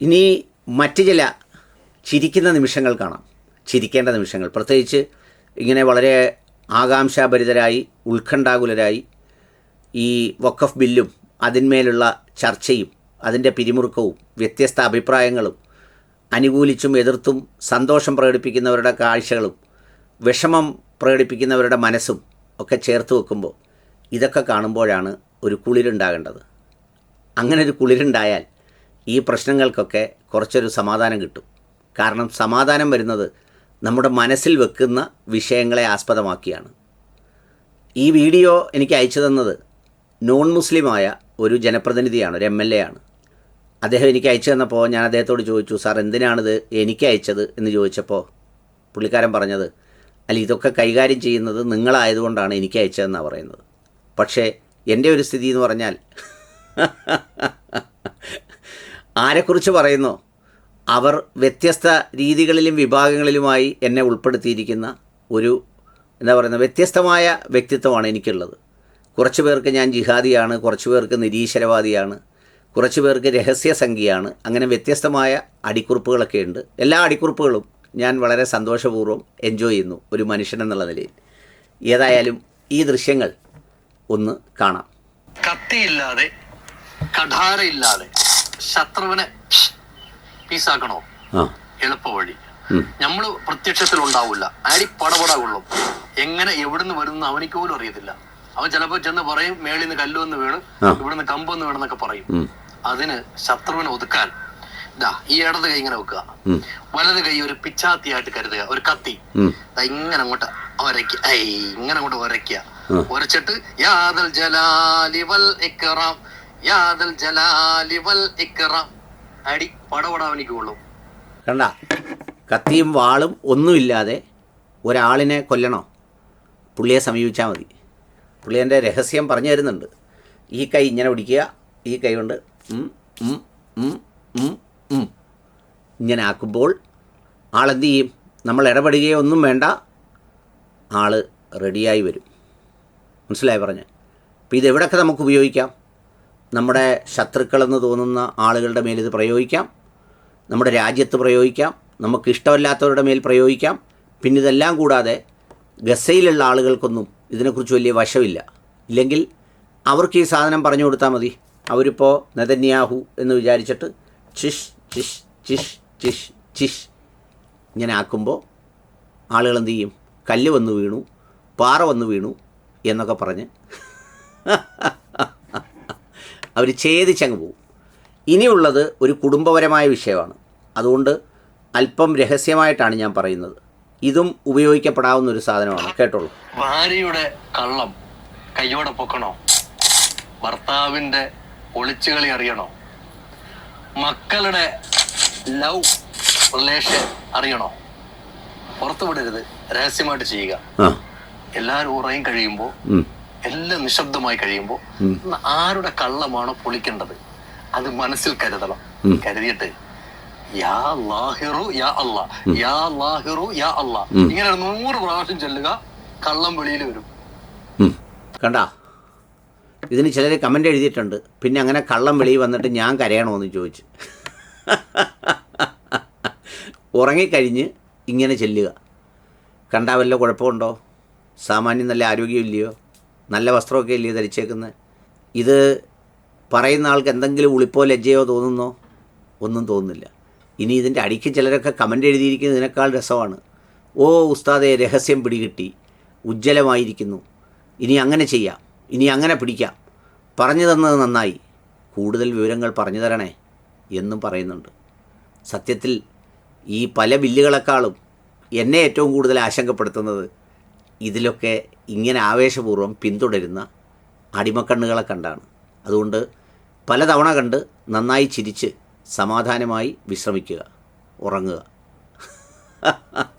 ഇനി മറ്റ് ചില ചിരിക്കുന്ന നിമിഷങ്ങൾ കാണാം. ചിരിക്കേണ്ട നിമിഷങ്ങൾ. പ്രത്യേകിച്ച് ഇങ്ങനെ വളരെ ആകാംക്ഷാഭരിതരായി ഉത്കണ്ഠാകുലരായി ഈ വഖഫ് ബില്ലും അതിന്മേലുള്ള ചർച്ചയും അതിന്റെ പിരിമുറുക്കവും വ്യത്യസ്ത അഭിപ്രായങ്ങളും അനുകൂലിച്ചും എതിർത്തും സന്തോഷം പ്രകടിപ്പിക്കുന്നവരുടെ കാഴ്ചകളും വിഷമം പ്രകടിപ്പിക്കുന്നവരുടെ മനസ്സും ഒക്കെ ചേർത്ത് വെക്കുമ്പോൾ ഇതൊക്കെ കാണുമ്പോഴാണ് ഒരു കുളിരുണ്ടാകേണ്ടത്. അങ്ങനെ ഒരു കുളിരുണ്ടായാൽ ഈ പ്രശ്നങ്ങൾക്കൊക്കെ കുറച്ചൊരു സമാധാനം കിട്ടും. കാരണം സമാധാനം വരുന്നത് നമ്മുടെ മനസ്സിൽ വെക്കുന്ന വിഷയങ്ങളെ ആസ്പദമാക്കിയാണ്. ഈ വീഡിയോ എനിക്ക് അയച്ചു തന്നത് നോൺ മുസ്ലിമായ ഒരു ജനപ്രതിനിധിയാണ് ഒരു എം എൽ എ ആണ്. അദ്ദേഹം എനിക്ക് അയച്ചു തന്നപ്പോൾ ഞാൻ അദ്ദേഹത്തോട് ചോദിച്ചു സാർ എന്തിനാണിത് എനിക്ക് അയച്ചത്? എന്ന് ചോദിച്ചപ്പോൾ പുള്ളിക്കാരൻ പറഞ്ഞത് അല്ല ഇതൊക്കെ കൈകാര്യം ചെയ്യുന്നത് നിങ്ങളായതുകൊണ്ടാണ് എനിക്ക് അയച്ചതെന്നാണ് പറയുന്നത്. പക്ഷേ എന്റെ ഒരു സ്ഥിതി എന്ന് പറഞ്ഞാൽ ആരെക്കുറിച്ച് പറയുന്നു? അവർ വ്യത്യസ്ത രീതികളിലും വിഭാഗങ്ങളിലുമായി എന്നെ ഉൾപ്പെടുത്തിയിരിക്കുന്ന ഒരു എന്താ പറയുന്നത് വ്യത്യസ്തമായ വ്യക്തിത്വമാണ് എനിക്കുള്ളത്. കുറച്ച് പേർക്ക് ഞാൻ ജിഹാദിയാണ് കുറച്ച് പേർക്ക് നിരീശ്വരവാദിയാണ് കുറച്ച് പേർക്ക് രഹസ്യസംഖ്യയാണ് അങ്ങനെ വ്യത്യസ്തമായ അടിക്കുറിപ്പുകളൊക്കെ ഉണ്ട്. എല്ലാ അടിക്കുറിപ്പുകളും ഞാൻ വളരെ സന്തോഷപൂർവം എൻജോയ് ചെയ്യുന്നു ഒരു മനുഷ്യൻ എന്നുള്ള നിലയിൽ. ഏതായാലും ഈ ദൃശ്യങ്ങൾ ഒന്ന് കാണാം. കത്തിയില്ലാതെ കഠാരയില്ലാതെ ശത്രുവിനെ പീസാക്കണോ? എളുപ്പ വഴി ഉം. നമ്മൾ പ്രത്യക്ഷത്തിൽ ഉണ്ടാവില്ല അരി പടപട കൊള്ളും. എങ്ങനെ എവിടുന്ന് വരുന്ന അവനിക്ക് പോലും അറിയത്തില്ല. അവൻ ചിലപ്പോ ചെന്ന് പറയും മേളിൽ നിന്ന് കല്ലുവന്ന് വീണ്. ഇവിടുന്ന് കമ്പൊന്ന് വീണെന്നൊക്കെ പറയും. അതിന് ശത്രുവിനെ ഒതുക്കാൻ. ഇതാ ഈ ഇടത് കൈ ഇങ്ങനെ വെക്കുക. വലത് കൈ ഒരു പിച്ചാത്തിയായിട്ട് കരുതുക. ഒരു കത്തി. ഇങ്ങനെ അങ്ങോട്ട് ഒരയ്ക്കുക ഐ ഇങ്ങനെ അങ്ങോട്ട് ഒരയ്ക്കുക. ഒരച്ചിട്ട് യാദൽ ജലാലി വൽ ഇക്റാം യാദൽ ജലാലി വൽ അടി കണ്ട കത്തിയും വാളും ഒന്നുമില്ലാതെ ഒരാളിനെ കൊല്ലണോ? പുള്ളിയെ സമീപിച്ചാൽ മതി. പുള്ളി എന്റെ രഹസ്യം പറഞ്ഞു തരുന്നുണ്ട്. ഈ കൈ ഇങ്ങനെ പിടിക്കുക ഈ കൈ കൊണ്ട്. ഇങ്ങനെ ആക്കുമ്പോൾ ആളെന്ത് ചെയ്യും? നമ്മൾ ഇടപെടുകയോ ഒന്നും വേണ്ട. ആൾ റെഡിയായി വരും. മനസ്സിലായി പറഞ്ഞ്? അപ്പോൾ ഇതെവിടെയൊക്കെ നമുക്ക് ഉപയോഗിക്കാം? നമ്മുടെ ശത്രുക്കളെന്ന് തോന്നുന്ന ആളുകളുടെ മേൽ ഇത് പ്രയോഗിക്കാം. നമ്മുടെ രാജ്യത്ത് പ്രയോഗിക്കാം. നമുക്ക് ഇഷ്ടമല്ലാത്തവരുടെ മേൽ പ്രയോഗിക്കാം. പിന്നെ ഇതെല്ലാം കൂടാതെ ഗസയിലുള്ള ആളുകൾക്കൊന്നും ഇതിനെക്കുറിച്ച് വലിയ വശമില്ല. ഇല്ലെങ്കിൽ അവർക്ക് ഈ സാധനം പറഞ്ഞു കൊടുത്താൽ മതി. അവരിപ്പോൾ നെതന്യാഹു എന്ന് വിചാരിച്ചിട്ട് ചിഷ് ചിഷ് ചിഷ് ചിഷ് ചിഷ് ഇങ്ങനെ ആക്കുമ്പോൾ ആളുകൾ എന്ത് ചെയ്യും? കല്ല് വന്ന് വീണു പാറ വന്ന് വീണു എന്നൊക്കെ പറഞ്ഞ് അവർ ഛേദിച്ചങ്ങ് പോകും. ഇനിയുള്ളത് ഒരു കുടുംബപരമായ വിഷയമാണ്. അതുകൊണ്ട് അല്പം രഹസ്യമായിട്ടാണ് ഞാൻ പറയുന്നത്. ഇതും ഉപയോഗിക്കപ്പെടാവുന്ന ഒരു സാധനമാണ്. കേട്ടോളൂ. ഭാര്യയുടെ കള്ളം കയ്യോടെ പൊക്കണോ? ഭർത്താവിന്റെ ഒളിച്ചുകളി അറിയണോ? മക്കളുടെ ലവ് റിലേഷൻ അറിയണോ? പുറത്തുവിടരുത്. രഹസ്യമായിട്ട് ചെയ്യുക. എല്ലാവരും ഉറയും കഴിയുമ്പോൾ എല്ലാം നിശബ്ദമായി കഴിയുമ്പോൾ ആരുടെ കള്ളമാണോ പൊളിക്കേണ്ടത്? അത് മനസ്സിൽ കരുതണം. കരുതിയിട്ട് യാ ലാഹിറു യാ അല്ലാ യാ ലാഹിറു യാ അല്ലാ ഇങ്ങനെ നൂറ് പ്രാവശ്യം ചെല്ലുക കള്ളം വെളിയിൽ വരും. കണ്ട? ഇതിന് ചിലർ കമന്റ് എഴുതിയിട്ടുണ്ട്. പിന്നെ അങ്ങനെ കള്ളം വെളിയിൽ വന്നിട്ട് ഞാൻ കരയണമെന്ന് ചോദിച്ചു. ഉറങ്ങിക്കഴിഞ്ഞ് ഇങ്ങനെ ചെല്ലുക. കണ്ടാ വല്ല കുഴപ്പമുണ്ടോ? സാമാന്യം നല്ല ആരോഗ്യമില്ലയോ? നല്ല വസ്ത്രമൊക്കെ അല്ലേ ധരിച്ചേക്കുന്നത് ഇത് പറയുന്ന ആൾക്ക് എന്തെങ്കിലും ഉളിപ്പോ ലജ്ജയോ തോന്നുന്നോ? ഒന്നും തോന്നുന്നില്ല. ഇനി ഇതിന്റെ അടിക്ക് ചിലരൊക്കെ കമന്റ് എഴുതിയിരിക്കുന്നത് ഇതിനേക്കാൾ രസമാണ്. ഓ ഉസ്താദെ രഹസ്യം പിടികിട്ടി. ഉജ്ജ്വലമായിരിക്കുന്നു. ഇനി അങ്ങനെ ചെയ്യാം. ഇനി അങ്ങനെ പിടിക്കാം. പറഞ്ഞു തന്നത് നന്നായി. കൂടുതൽ വിവരങ്ങൾ പറഞ്ഞു തരണേ എന്നും പറയുന്നുണ്ട്. സത്യത്തിൽ ഈ പല ബില്ലുകളെക്കാളും എന്നെ ഏറ്റവും കൂടുതൽ ആശങ്കപ്പെടുത്തുന്നത് ഇതിലൊക്കെ ഇങ്ങനെ ആവേശപൂർവം പിന്തുടരുന്ന അടിമക്കണ്ണുകളെ കണ്ടാണ്. അതുകൊണ്ട് പലതവണ കണ്ട് നന്നായി ചിരിച്ച് സമാധാനമായി വിശ്രമിക്കുക. ഉറങ്ങുക.